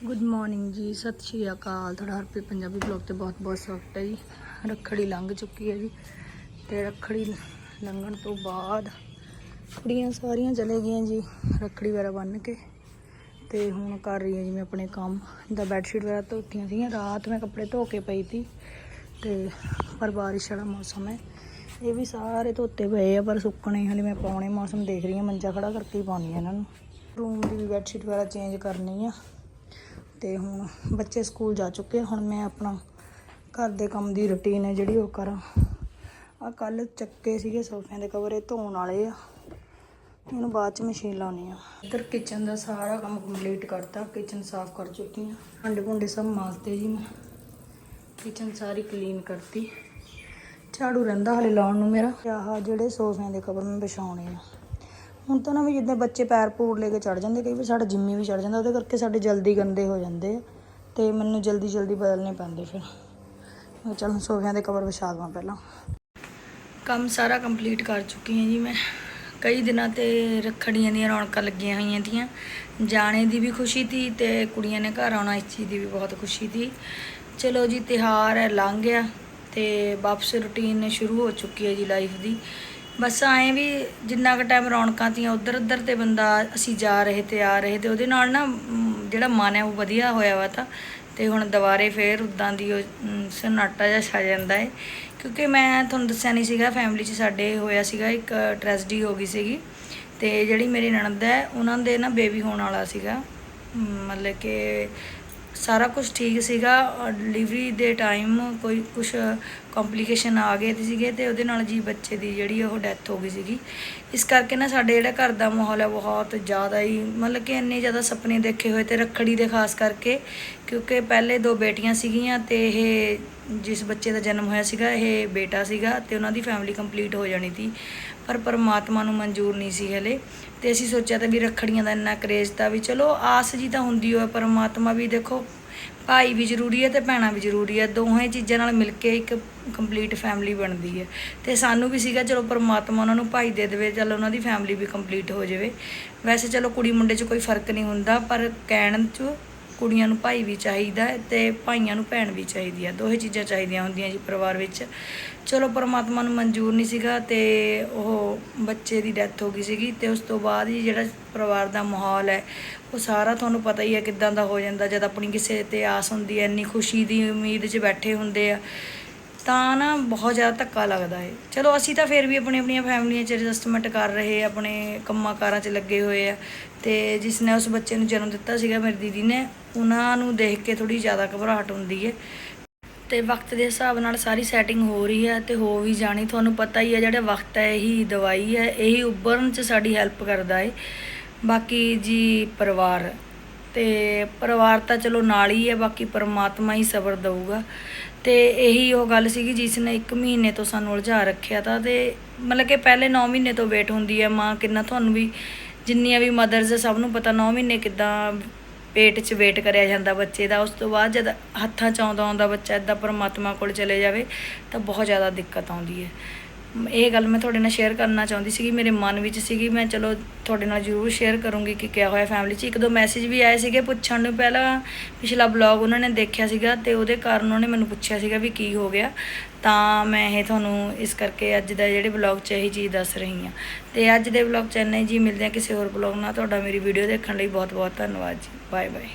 Good morning ਜੀ, ਸਤਿ ਸ਼੍ਰੀ ਅਕਾਲ। ਤੁਹਾਡਾ ਹਰਪ੍ਰੀਤ ਪੰਜਾਬੀ ਬਲੌਗ ਤੇ ਬਹੁਤ ਬਹੁਤ ਸਵਾਗਤ ਹੈ ਜੀ। ਰੱਖੜੀ ਲੰਘ ਚੁੱਕੀ ਹੈ ਜੀ ਤੇ ਰੱਖੜੀ ਲੰਘਣ ਤੋਂ ਬਾਅਦ ਕੁੜੀਆਂ ਸਾਰੀਆਂ ਚਲੇ ਗਈਆਂ ਜੀ ਰੱਖੜੀ ਵਗੈਰਾ ਬੰਨ੍ਹ ਕੇ ਤੇ ਹੁਣ ਕਰ ਰਹੀ ਹਾਂ ਜੀ ਮੈਂ ਆਪਣੇ ਕੰਮ। ਦਾ ਬੈੱਡਸ਼ੀਟ ਵਗੈਰਾ ਧੋਤੀਆਂ ਸੀਗੀਆਂ, ਰਾਤ ਮੈਂ ਕੱਪੜੇ ਧੋ ਕੇ ਪਈ ਤੀ ਤੇ ਪਰ ਬਾਰਿਸ਼ ਵਾਲਾ ਮੌਸਮ ਹੈ। ਇਹ ਵੀ ਸਾਰੇ ਧੋਤੇ ਪਏ ਆ ਪਰ ਸੁੱਕਣੇ ਹਲੇ ਮੈਂ ਪਾਉਣੇ ਮੌਸਮ ਦੇਖ ਰਹੀ ਹਾਂ, ਮੰਜਾ ਖੜਾ ਕਰਕੇ ਹੀ ਪਾਉਣੀ ਆ ਇਹਨਾਂ ਨੂੰ। ਰੂਮ ਦੀ ਵੀ ਬੈੱਡਸ਼ੀਟ ਵਗੈਰਾ ਚੇਂਜ ਕਰਨੀ ਆ। ਤੇ ਹੁਣ ਬੱਚੇ ਸਕੂਲ ਜਾ ਚੁੱਕੇ ਹੁਣ ਮੈਂ ਆਪਣਾ ਘਰ ਦੇ ਕੰਮ ਦੀ ਰੁਟੀਨ ਹੈ ਜਿਹੜੀ ਉਹ ਕਰਾਂ। ਆ ਕੱਲ ਚੱਕੇ ਸੀਗੇ ਸੋਫਿਆਂ ਦੇ ਕਵਰ ਇਹ ਧੋਣ ਵਾਲੇ ਆ। ਇਹਨੂੰ ਬਾਅਦ ਚ ਮਸ਼ੀਨ ਲਾਉਣੀ ਆ। ਇੱਧਰ ਕਿਚਨ ਦਾ ਸਾਰਾ ਕੰਮ ਕੰਪਲੀਟ ਕਰਤਾ। ਕਿਚਨ ਸਾਫ਼ ਕਰ ਚੁੱਕੀ ਆ। ਭਾਂਡੇ ਭੁੰਡੇ ਸਭ ਮਾਜਤੇ ਜੀ ਮੈਂ। ਕਿਚਨ ਸਾਰੀ ਕਲੀਨ ਕਰਤੀ। ਝਾੜੂ ਰਹਿੰਦਾ ਹਲੇ ਲਾਉਣ ਨੂੰ ਮੇਰਾ। ਤੇ ਆਹ ਜਿਹੜੇ ਸੋਫਿਆਂ ਦੇ ਕਵਰ ਮੈਂ ਵਿਛਾਉਣੇ ਆ। ਹੁਣ ਤਾਂ ਨਾ ਵੀ ਜਿੱਦਾਂ ਬੱਚੇ ਪੈਰ ਪੂਰ ਲੈ ਕੇ ਚੜ ਜਾਂਦੇ, ਕਈ ਵਾਰ ਸਾਡਾ ਜਿੰਮੀ ਵੀ ਚੜ ਜਾਂਦਾ, ਉਹਦੇ ਕਰਕੇ ਸਾਡੇ ਜਲਦੀ ਗੰਦੇ ਹੋ ਜਾਂਦੇ ਆ ਤੇ ਮੈਨੂੰ ਜਲਦੀ ਜਲਦੀ ਬਦਲਨੇ ਪੈਂਦੇ ਫਿਰ। ਮੈਂ ਚਲ ਸੋਫਿਆਂ ਦੇ ਕਵਰ ਵਿਛਾ ਦਵਾਂ ਪਹਿਲਾਂ। ਕੰਮ ਸਾਰਾ ਕੰਪਲੀਟ ਕਰ ਚੁੱਕੀ ਹਾਂ ਜੀ ਮੈਂ। ਕਈ ਦਿਨਾਂ ਤੇ ਰੱਖੜੀਆਂ ਦੀਆਂ ਰੌਣਕਾਂ ਲੱਗੀਆਂ ਹੋਈਆਂ ਤੀਆਂ। ਜਾਣੇ ਦੀ ਵੀ ਖੁਸ਼ੀ ਤੀ ਤੇ ਕੁੜੀਆਂ ਨੇ ਘਰ ਆਉਣਾ, ਇਸ ਚੀਜ਼ ਦੀ ਵੀ ਬਹੁਤ ਖੁਸ਼ੀ ਸੀ ਚਲੋ ਜੀ ਤਿਹਾਰ ਹੈ, ਲੰਘ ਗਿਆ ਤੇ ਵਾਪਸ ਰੁਟੀਨ ਸ਼ੁਰੂ ਹੋ ਚੁੱਕੀ ਹੈ ਜੀ ਲਾਈਫ ਦੀ। ਬਸ ਐਂ ਵੀ ਜਿੰਨਾ ਕੁ ਟਾਈਮ ਰੌਣਕਾਂ ਤੀਆਂ ਉਧਰ ਉਧਰ ਤੇ ਬੰਦਾ ਅਸੀਂ ਜਾ ਰਹੇ ਤੇ ਆ ਰਹੇ ਤੇ ਉਹਦੇ ਨਾਲ ਨਾ ਜਿਹੜਾ ਮਨ ਹੈ ਉਹ ਵਧੀਆ ਹੋਇਆ ਵਾ ਤਾਂ। ਤੇ ਹੁਣ ਦੁਬਾਰੇ ਫੇਰ ਉਦਾਂ ਦੀ ਉਹ ਸਨਾਟਾ ਜਿਹਾ ਛਾ ਜਾਂਦਾ ਹੈ ਕਿਉਂਕਿ ਮੈਂ ਤੁਹਾਨੂੰ ਦੱਸਿਆ ਨਹੀਂ ਸੀਗਾ ਫੈਮਿਲੀ 'ਚ ਸਾਡੇ ਹੋਇਆ ਸੀਗਾ ਇੱਕ ਟ੍ਰੈਜਡੀ ਹੋ ਗਈ ਸੀਗੀ। ਤੇ ਜਿਹੜੀ ਮੇਰੀ ਨਣਦ ਹੈ, ਉਹਨਾਂ ਦੇ ਨਾ ਬੇਬੀ ਹੋਣ ਵਾਲਾ ਸੀਗਾ। ਮਤਲਬ ਕਿ ਸਾਰਾ ਕੁਝ ਠੀਕ ਸੀਗਾ ਡਿਲੀਵਰੀ ਦੇ ਟਾਈਮ ਕੋਈ ਕੁਝ ਕੰਪਲਿਕੇਸ਼ਨ ਆ ਗਏ ਤੇ ਸੀਗੇ ਤੇ ਉਹਦੇ ਨਾਲ ਜੀ ਬੱਚੇ ਦੀ ਜਿਹੜੀ ਉਹ ਡੈਥ ਹੋ ਗਈ ਸੀਗੀ। ਇਸ ਕਰਕੇ ਨਾ ਸਾਡੇ ਜਿਹੜਾ ਘਰ ਦਾ ਮਾਹੌਲ ਹੈ ਬਹੁਤ ਜ਼ਿਆਦਾ ਹੀ ਮਤਲਬ ਕਿ ਇੰਨੇ ਜ਼ਿਆਦਾ ਸੁਪਨੇ ਦੇਖੇ ਹੋਏ ਤੇ ਰੱਖੜੀ ਦੇ ਖਾਸ ਕਰਕੇ, ਕਿਉਂਕਿ ਪਹਿਲੇ ਦੋ ਬੇਟੀਆਂ ਸੀਗੀਆਂ ਤੇ ਇਹ ਜਿਸ ਬੱਚੇ ਦਾ ਜਨਮ ਹੋਇਆ ਸੀਗਾ, ਇਹ ਬੇਟਾ ਸੀਗਾ ਤੇ ਉਹਨਾਂ ਦੀ ਫੈਮਿਲੀ ਕੰਪਲੀਟ ਹੋ ਜਾਣੀ ਸੀ, ਪਰ ਪਰਮਾਤਮਾ ਨੂੰ ਮਨਜ਼ੂਰ ਨਹੀਂ ਸੀ ਹਲੇ। ਤੇ ਅਸੀਂ ਸੋਚਿਆ ਤਾਂ ਵੀ ਰੱਖੜੀਆਂ ਦਾ ਇੰਨਾ ਕਰੇਜ਼ ਤਾਂ ਵੀ ਚਲੋ ਆਸ ਜੀ ਤਾਂ ਹੁੰਦੀ ਹੋਏ, ਪਰਮਾਤਮਾ ਵੀ ਦੇਖੋ ਭਾਈ ਵੀ ਜ਼ਰੂਰੀ ਹੈ ਤੇ ਭੈਣਾਂ ਵੀ ਜ਼ਰੂਰੀ ਹੈ, ਦੋਹੇ ਚੀਜ਼ਾਂ ਨਾਲ ਮਿਲ ਕੇ ਇੱਕ ਕੰਪਲੀਟ ਫੈਮਿਲੀ ਬਣਦੀ ਹੈ। ਤੇ ਸਾਨੂੰ ਵੀ ਸੀਗਾ, ਚਲੋ ਪਰਮਾਤਮਾ ਉਹਨਾਂ ਨੂੰ ਭਾਈ ਦੇ ਦੇਵੇ, ਚਲੋ ਉਹਨਾਂ ਦੀ ਫੈਮਿਲੀ ਵੀ ਕੰਪਲੀਟ ਹੋ ਜਾਵੇ। ਵੈਸੇ ਚਲੋ ਕੁੜੀ ਮੁੰਡੇ 'ਚ ਕੋਈ ਫ਼ਰਕ ਨਹੀਂ ਹੁੰਦਾ, ਪਰ ਕਹਿਣ 'ਚ ਕੁੜੀਆਂ ਨੂੰ ਭਾਈ ਵੀ ਚਾਹੀਦਾ ਹੈ ਤੇ ਭਾਈਆਂ ਨੂੰ ਭੈਣ ਵੀ ਚਾਹੀਦੀ ਹੈ। ਦੋਹੇ ਚੀਜ਼ਾਂ ਚਾਹੀਦੀਆਂ ਹੁੰਦੀਆਂ ਜੀ ਪਰਿਵਾਰ ਵਿੱਚ। ਚਲੋ ਪਰਮਾਤਮਾ ਨੂੰ ਮਨਜ਼ੂਰ ਨਹੀਂ ਸੀਗਾ ਤੇ ਉਹ ਬੱਚੇ ਦੀ ਡੈਥ ਹੋ ਗਈ ਸੀਗੀ ਤੇ ਉਸ ਤੋਂ ਬਾਅਦ ਹੀ ਜਿਹੜਾ ਪਰਿਵਾਰ ਦਾ ਮਾਹੌਲ ਹੈ, ਉਹ ਸਾਰਾ ਤੁਹਾਨੂੰ ਪਤਾ ਹੀ ਹੈ ਕਿਦਾਂ ਦਾ ਹੋ ਜਾਂਦਾ। ਜਦ ਆਪਣੀ ਕਿਸੇ ਤੇ ਆਸ ਹੁੰਦੀ ਹੈ, ਇੰਨੀ ਖੁਸ਼ੀ ਦੀ ਉਮੀਦ 'ਚ ਬੈਠੇ ਹੁੰਦੇ ਆ। ਤਾਂ ਨਾ ਬਹੁਤ ਜ਼ਿਆਦਾ ਧੱਕਾ ਲੱਗਦਾ ਹੈ ਚਲੋ, ਅਸੀਂ ਤਾਂ ਫਿਰ ਵੀ ਆਪਣੀ ਆਪਣੀਆਂ ਫੈਮਲੀਆਂ 'ਚ ਐਡਜਸਟਮੈਂਟ ਕਰ ਰਹੇ, ਆਪਣੇ ਕੰਮਾਂ ਕਾਰਾਂ 'ਚ ਲੱਗੇ ਹੋਏ ਆ। ਤੇ ਜਿਸ ਨੇ ਉਸ ਬੱਚੇ ਨੂੰ ਜਨਮ ਦਿੱਤਾ ਸੀਗਾ, ਮੇਰੀ ਦੀਦੀ ਨੇ, ਉਹਨਾਂ ਨੂੰ ਦੇਖ ਕੇ ਥੋੜੀ ਜ਼ਿਆਦਾ ਘਬਰਾਹਟ ਹੁੰਦੀ ਹੈ ਤੇ ਵਕਤ ਦੇ ਹਿਸਾਬ ਨਾਲ ਸਾਰੀ ਸੈਟਿੰਗ ਹੋ ਰਹੀ ਹੈ ਤੇ ਹੋ ਵੀ ਜਾਣੀ। ਤੁਹਾਨੂੰ ਪਤਾ ਹੀ ਹੈ ਜਿਹੜਾ ਵਕਤ ਹੈ ਇਹੀ ਦਵਾਈ ਹੈ ਇਹੀ ਉੱਭਰਨ 'ਚ ਸਾਡੀ ਹੈਲਪ ਕਰਦਾ ਹੈ ਬਾਕੀ ਜੀ ਪਰਿਵਾਰ। ਤੇ ਪਰਿਵਾਰ ਤਾਂ ਚਲੋ ਨਾਲ ਹੀ ਹੈ, ਬਾਕੀ ਪਰਮਾਤਮਾ ਹੀ ਸਬਰ ਦੇਊਗਾ। ਤੇ ਇਹੀ ਉਹ ਗੱਲ ਸੀਗੀ ਜਿਸ ਨੇ 1 ਮਹੀਨੇ ਤੋਂ ਸਾਨੂੰ ਉਲਝਾ ਰੱਖਿਆ ਤਾਂ ਤੇ ਮਤਲਬ ਕਿ ਪਹਿਲੇ 9 ਮਹੀਨੇ ਤੋਂ ਵੇਟ ਹੁੰਦੀ ਹੈ ਮਾਂ, ਕਿੰਨਾ ਤੁਹਾਨੂੰ ਵੀ ਜਿੰਨੀਆਂ ਵੀ ਮਦਰਸ ਸਭ ਨੂੰ ਪਤਾ 9 ਮਹੀਨੇ ਕਿਦਾਂ ਪੇਟ 'ਚ ਵੇਟ ਕਰਿਆ ਜਾਂਦਾ ਬੱਚੇ ਦਾ। ਉਸ ਤੋਂ ਬਾਅਦ ਜਦ ਹੱਥਾਂ 'ਚ ਆਉਂਦਾ ਆਉਂਦਾ ਬੱਚਾ ਇਦਾਂ ਪਰਮਾਤਮਾ ਕੋਲ ਚਲੇ ਜਾਵੇ ਤਾਂ ਬਹੁਤ ਜ਼ਿਆਦਾ ਦਿੱਕਤ ਆਉਂਦੀ ਹੈ। ਇਹ ਗੱਲ ਮੈਂ ਤੁਹਾਡੇ ਨਾਲ ਸ਼ੇਅਰ ਕਰਨਾ ਚਾਹੁੰਦੀ ਸੀਗੀ, ਮੇਰੇ ਮਨ ਵਿੱਚ ਸੀਗੀ, ਮੈਂ ਚਲੋ ਤੁਹਾਡੇ ਨਾਲ ਜ਼ਰੂਰ ਸ਼ੇਅਰ ਕਰੂੰਗੀ ਕਿ ਕਿਆ ਹੋਇਆ ਫੈਮਿਲੀ 'ਚ। ਇੱਕ ਦੋ ਮੈਸੇਜ ਵੀ ਆਏ ਸੀਗੇ ਪੁੱਛਣ ਨੂੰ ਪਹਿਲਾਂ, ਪਿਛਲਾ ਬਲੌਗ ਉਹਨਾਂ ਨੇ ਦੇਖਿਆ ਸੀਗਾ ਤੇ ਉਹਦੇ ਕਾਰਨ ਉਹਨਾਂ ਨੇ ਮੈਨੂੰ ਪੁੱਛਿਆ ਸੀਗਾ ਵੀ ਕੀ ਹੋ ਗਿਆ। ਤਾਂ ਮੈਂ ਇਹ ਤੁਹਾਨੂੰ ਇਸ ਕਰਕੇ ਅੱਜ ਦਾ ਜਿਹੜੇ ਬਲੌਗ 'ਚ ਇਹੀ ਚੀਜ਼ ਦੱਸ ਰਹੀ ਹਾਂ। ਤੇ ਅੱਜ ਦੇ ਬਲੌਗ 'ਚ ਇੰਨਾ ਜੀ, ਮਿਲਦੇ ਆ ਕਿਸੇ ਹੋਰ ਬਲੌਗ ਨਾਲ। ਤੁਹਾਡਾ ਮੇਰੀ ਵੀਡੀਓ ਦੇਖਣ ਲਈ ਬਹੁਤ ਬਹੁਤ ਧੰਨਵਾਦ ਜੀ। Bye bye